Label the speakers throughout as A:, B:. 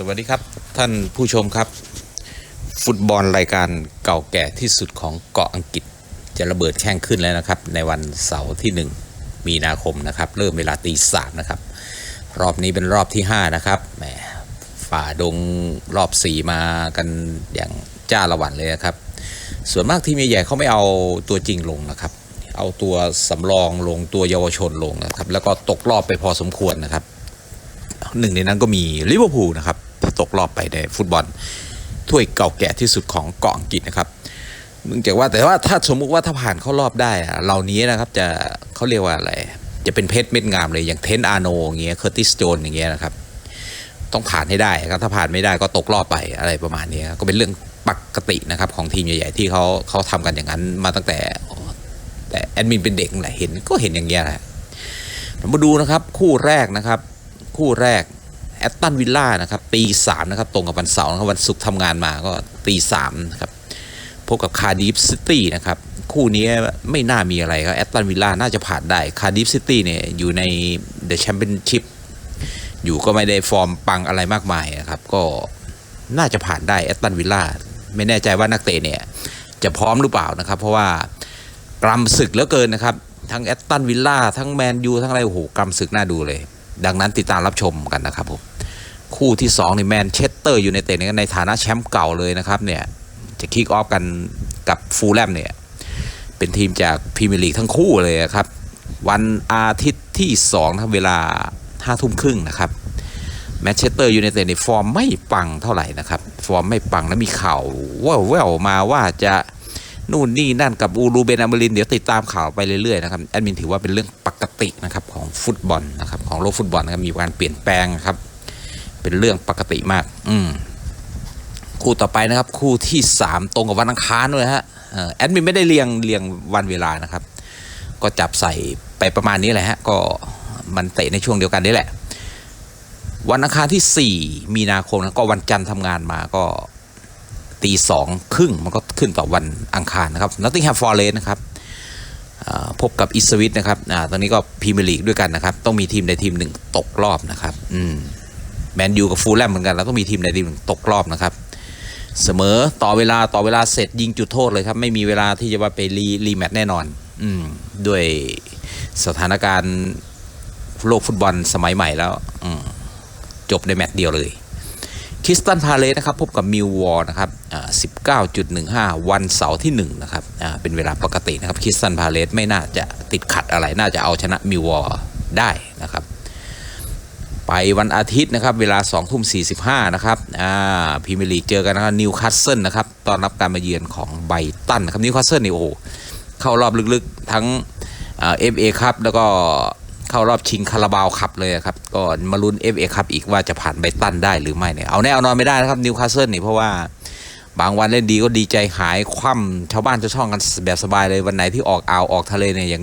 A: สวัสดีครับท่านผู้ชมครับ ฟุตบอลรายการเก่าแก่ที่สุดของเกาะอังกฤษ จะระเบิดแข่งขึ้นแล้วนะครับ ในวันเสาร์ที่ 1 มีนาคมนะครับ เริ่มเวลาตีสามนะครับ รอบนี้เป็นรอบที่ 5 นะครับแหมฝ่าดงรอบ 4 มากันอย่างจ้าละวันเลยนะครับ ส่วนมากทีมใหญ่ๆเขาไม่เอาตัวจริงลงนะครับ เอาตัวสำรองลงตัวเยาวชนลงนะครับ แล้วก็ตกรอบไปพอสมควรนะครับหนึ่งในนั้นก็มีลิเวอร์พูลนะครับ ตกรอบไปในฟุตบอลถ้วยเก่าแก่ที่สุดของเกาะอังกฤษนะครับเนื่องจากว่าแต่ว่าถ้าสมมุติว่าถ้าผ่านเข้ารอบได้อะเหล่านี้นะครับจะเขาเรียกว่าอะไร จะเป็นเพชรเม็ดงามเลยอย่างเทนอาโนอย่างเงี้ยเคอร์ติสโจนอย่างเงี้ยนะครับต้องผ่านให้ได้ครับถ้าผ่านไม่ได้ก็ตกรอบไปอะไรประมาณนี้ก็เป็นเรื่องปกตินะครับของทีมใหญ่ๆที่เขาเขาทำกันอย่างนั้นมาตั้งแต่แต่แอดมินเป็นเด็กแหละเห็นก็เห็นอย่างเงี้ยแหละมาดูนะครับคู่แรกนะครับ คู่แรก อตตันวิลล่านะครับตีสามนะครับตรงกับวันเสาร์นะครับวันศุกร์ทำงานมาก็ตีสามนะครับพบกับคาร์ดิฟซิตี้นะครับคู่นี้ไม่น่ามีอะไรครับแอตตันวิลล่าน่าจะผ่านได้คาร์ดิฟซิตี้เนี่ยอยู่ในเดอะแชมเปี้ยนชิพอยู่ก็ไม่ได้ฟอร์มปังอะไรมากมายนะครับก็น่าจะผ่านได้แอตตันวิลล่าไม่แน่ใจว่านักเตะเนี่ยจะพร้อมหรือเปล่านะครับเพราะว่ากรำศึกเหลือเกินนะครับทั้งแอตตันวิลล่าทั้งแมนยูทั้งอะไรโอ้โหกรำศึกน่าดูเลย ดังนั้นติดตามรับชมกันนะครับผม คู่ที่2นี่แมนเชสเตอร์อยู่ในเตะในฐานะแชมป์เก่าเลยนะครับเนี่ยจะคิกออฟกันกับฟูลแลมเนี่ยเป็นทีมจากพรีเมียร์ลีกทั้งคู่เลยครับ วันอาทิตย์ที่2นะเวลา5ทุ่มครึ่งนะครับแมนเชสเตอร์ยูไนเต็ดในฟอร์มไม่ปังเท่าไหร่นะครับ ฟอร์มไม่ปังแล้วมีข่าวแว่วๆมาว่าจะนู่นนี่นั่นกับอูรูเบนอามรินเดี๋ยวติดตามข่าวไปเรื่อยๆนะครับแอดมินถือว่าเป็นเรื่องปกตินะครับของฟุตบอลนะครับของโลกฟุตบอลนะครับมีการเปลี่ยนแปลงครับ เป็นเรื่องปกติมาก อืมคู่ต่อไปนะครับ คู่ที่ 3 ตรงกับวันอังคารด้วยฮะเอ่อแอดมินไม่ได้เรียงเรียงวันเวลานะครับ ก็จับใส่ไปประมาณนี้แหละฮะก็มันเตะในช่วงเดียวกันนี่แหละ วันอังคารที่ 4 มีนาคมนะก็วันจันทร์ทำงานมาก็ตีสองครึ่งมันก็ขึ้นต่อวันอังคารนะครับนอตติงแฮมฟอร์เรสนะครับพบกับอิสวิตนะครับอ่าตอนนี้ก็พรีเมียร์ลีกด้วยกันนะครับ ต้องมีทีมใดทีมหนึ่งตกรอบนะครับ อืม แมนยูกับฟูลแลมเหมือนกัน แล้วต้องมีทีมใดทีมหนึ่งตกรอบนะครับ เสมอต่อเวลาต่อเวลาเสร็จยิงจุดโทษเลยครับ ไม่มีเวลาที่จะว่าไปรีรีแมตช์แน่นอน อืมด้วยสถานการณ์โลกฟุตบอลสมัยใหม่แล้ว อืมจบในแมตช์เดียวเลยคิสตันพาเลสนะครับพบกับมิววอลนะครับอ่า19.15วันเสาร์ที่1นะครับเป็นเวลาปกตินะครับคิสตันพาเลสไม่น่าจะติดขัดอะไร น่าจะเอาชนะมิววอลได้นะครับ ไปวันอาทิตย์นะครับ เวลา2ทุ่ม45 นะครับอ่าพรีเมียร์ลีกเจอกันนะครับนิวคาสเซิลนะครับตอนรับการมาเยือนของไบตันครับนิวคาสเซิลนี่โอ้โหเข้ารอบลึกๆทั้งเอฟเอครับแล้วก็เข้ารอบชิงคาราบาวคัพเลยครับ ก็มาลุ้น FA ครับอีกว่าจะผ่านไบตันได้หรือไม่เนี่ยเอาแน่เอานอนไม่ได้นะครับนิวคาสเซิลนี่เพราะว่าบางวันเล่นดีก็ดีใจหายคว่ำชาวบ้านชาวช่องกันแบบสบายเลยวันไหนที่ออกอ่าวออกทะเลเนี่ยยัง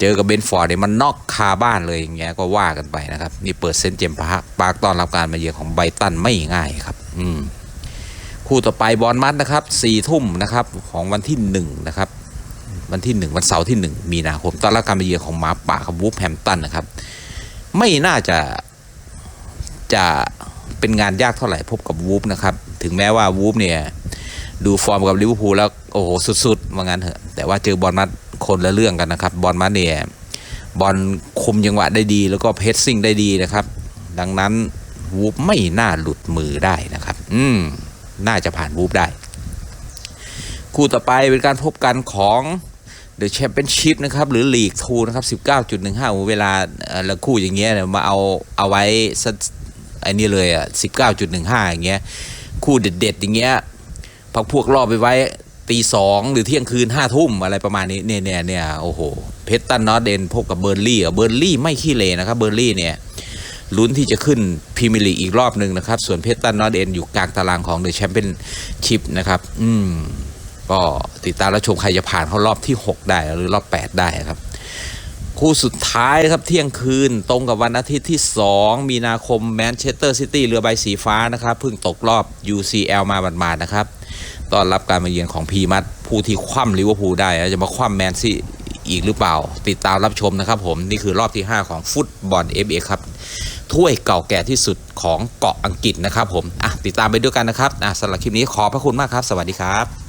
A: เจอกับเบนฟอร์ดเนี่ยมันนอกคาบ้านเลยอย่างเงี้ยก็ว่ากันไปนะครับ นี่เปิดเซนเจมส์ปาร์คปาร์คตอนรับการมาเยือนของไบตันไม่ง่ายครับ อืมคู่ต่อไปบอลมัดนะครับสี่ทุ่มนะครับของวันที่หนึ่งนะครับ วันที่หนึ่งวันเสาร์ที่หนึ่งมีนาคมตอนรับการมาเยือนของหมาป่าครับวูฟแฮมตันนะครับ ไม่น่าจะจะเป็นงานยากเท่าไหร่พบกับวูฟนะครับ ถึงแม้ว่าวูฟเนี่ยดูฟอร์มกับลิเวอร์พูลแล้วโอ้โหสุดๆว่างั้นเถอะแต่ว่าเจอบอลมัด คนละเรื่องกันนะครับบอลมัดเนี่ยบอลคุมจังหวะได้ดีแล้วก็เพสซิ่งได้ดีนะครับ ดังนั้นวูฟไม่น่าหลุดมือได้นะครับ อืมน่าจะผ่านวูฟได้ คู่ต่อไปเป็นการพบกันของ The Championship นะครับ หรือ League 2นะครับ 19.15โอ้โหเวลาเออแล้วคู่อย่างเงี้ยเนี่ยมาเอาเอาไว้สักไอ้นี่เลยอะ 19.15 อย่างเงี้ย คู่เด็ด ๆ อย่างเงี้ยพักพวกรอบไปไว้ ตีสองหรือเที่ยงคืนห้าทุ่มอะไรประมาณนี้เนี่ยเนี่ยเนี่ยโอ้โหเพชรตันนอตเดนพบกับเบอร์ลี่อะเบอร์ลี่ไม่ขี้เลนะครับเบอร์ลี่เนี่ยลุ้นที่จะขึ้นพรีเมียร์ลีกอีกรอบหนึ่งนะครับ ส่วนเพชรตันนอตเดนอยู่กลางตารางของเดอะแชมเปี้ยนชิพนะครับ อืมก็ติดตามและชมใครจะผ่านเข้ารอบที่ 6 ได้หรือรอบ 8 ได้ครับ คู่สุดท้ายครับเที่ยงคืนตรงกับวันอาทิตย์ที่ 2 มีนาคมแมนเชสเตอร์ซิตี้เรือใบสีฟ้านะครับเพิ่งตกรอบ UCL มาบาดๆนะครับ ต้อนรับการมาเยือนของพีมัดผู้ที่คว่ำลิเวอร์พูลได้จะมาคว่ำแมนซีอีกหรือเปล่า ติดตามรับชมนะครับผม นี่คือรอบที่ 5 ของฟุตบอล FA ครับถ้วยเก่าแก่ที่สุดของเกาะอังกฤษนะครับผมอะติดตามไปด้วยกันนะครับอะสำหรับคลิปนี้ขอบพระคุณมากครับ สวัสดีครับ